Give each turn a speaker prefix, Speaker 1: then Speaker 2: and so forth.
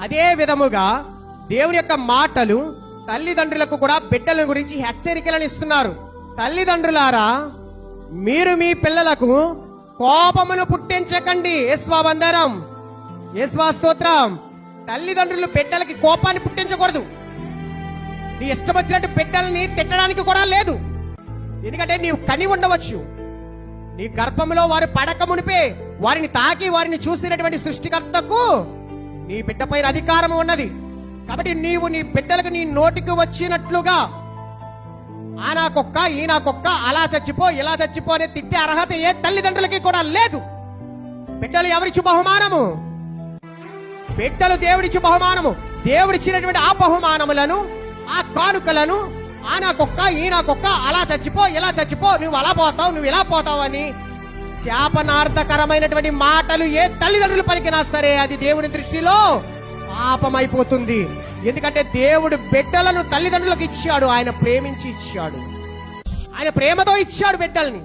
Speaker 1: అదే విధముగా దేవుని యొక్క మాటలు తల్లిదండ్రులకు కూడా బిడ్డల గురించి హెచ్చరికలను ఇస్తున్నారు. తల్లిదండ్రులారా మీరు మీ పిల్లలకు కోపమును పుట్టించకండి. యస్వాబందరం యస్వా స్తోత్రం. తల్లిదండ్రులు బిడ్డలకి కోపాన్ని పుట్టించకూడదు. నీ ఇష్టం వచ్చినట్టు బిడ్డల్ని తిట్టడానికి కూడా లేదు. ఎందుకంటే నీవు కని ఉండవచ్చు. నీ గర్భంలో వారు పడక మునిపే వారిని తాకి వారిని చూసినటువంటి సృష్టికర్తకు నీ బిడ్డ పైన అధికారం ఉన్నది. కాబట్టి నీవు నీ బిడ్డలకు నీ నోటికి వచ్చినట్లుగా ఆ నా కుక్క ఈ కుక్క అలా చచ్చిపో ఇలా చచ్చిపో అనే తిట్టే అర్హత ఏ తల్లిదండ్రులకి కూడా లేదు. బిడ్డలు ఎవరిచ్చు బహుమానము? బిడ్డలు దేవుడిచ్చు బహుమానము. దేవుడిచ్చినటువంటి ఆ బహుమానములను ఆ కానుకలను ఆ నా కుక్క ఈ కుక్క అలా చచ్చిపో ఇలా చచ్చిపో నువ్వు అలా పోతావు నువ్వు ఇలా పోతావు అని శాపనార్థకరమైనటువంటి మాటలు ఏ తల్లిదండ్రులు పలికినా సరే అది దేవుని దృష్టిలో పాపమైపోతుంది. ఎందుకంటే దేవుడు బిడ్డలను తల్లిదండ్రులకు ఇచ్చాడు ఆయన ప్రేమించి ఇచ్చాడు. ఆయన ప్రేమతో ఇచ్చాడు బిడ్డల్ని.